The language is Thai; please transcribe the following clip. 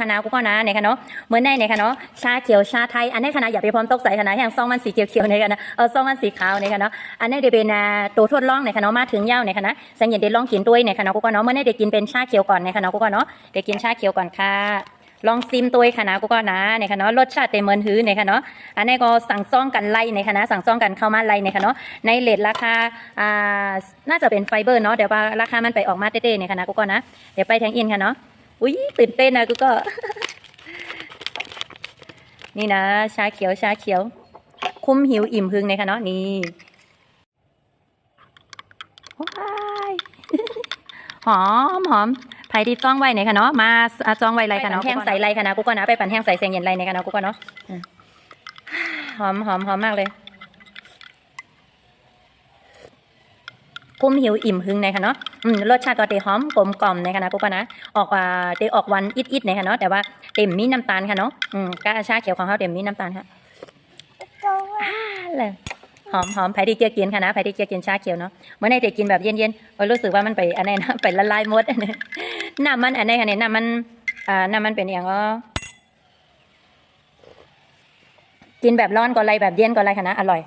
คณะกูก็นะในคณะเนาะเหมือนในในคณะเนาะชาเขียวชาไทยอันนี้คณะอย่าไปพร้อมตกใส่คณะอย่างซองมันสีเขียวๆในคณะเออซองมันสีขาวในคณะเนาะอันนี้เดเป็นาตัวทดลองในคณะมาถึงเย้าในคณะสังเกตเดลองกินด้วยในคณะกูก็เนาะเมื่อในเดี๋ยวกินเป็นชาเขียวก่อนในคณะกูก็เนาะเดี๋ยวกินชาเขียวก่อนค่ะลองซิมตัวคณะกูก็นะในคณะรสชาติเต็มเมินหื้อในคณะอันนี้ก็สั่งซ่องกันไล่ในคณะสั่งซ่องกันเข้ามาไล่ในคณะในเลทราคาอ่าน่าจะเป็นไฟเบอร์เนาะเดี๋ยวว่าราคามันไปออกมาเต้ๆในคณะกูก็นะเดี๋ยวไปแทงอินค่ะเนาะ อุ้ยตื่นเต้นนะกูก็ นี่นะ ชาเขียวชาเขียว คุ้มหิวอิ่มพึงในคะเนาะนี่ว้ายหอมหอมไผ่ที่จ้องไว้ในคะเนาะมาอะจ้องไว้ไรคะเนาะแห้งใส่ไรคะนะกูก็นะไปปั่นแห้งใส่เสียงเย็นไรในคะเนาะกูก็เนาะอืมหอมหอมหอมมากเลย คุ้มหิวอิ่มพึงในคะเนาะอืมรสชาติก็เตหอมกลมกล่อมในคะนะกูก็นะ ออกว่าเตออกหวันอิดๆในคะเนาะแต่ว่าเต็มมีน้ำตาลค่ะเนาะอืมกาชาเขียวของเขาเต็มมีน้ำตาลค่ะเลยหอมหอมไผ่ที่เกียกินค่ะนะไผ่ที่เกียกินชาเขียวเนาะเมื่อในเด็กกินแบบเย็นๆเออรู้สึกว่ามันไปอันนี้นะไปละลายหมดอันนี้น้ำมันอันนี้ค่ะเนี่ยน้ำมันอ่าน้ำมันเป็นอย่างก็กินแบบร้อนก็ไรแบบเย็นก็ไรค่ะนะอร่อย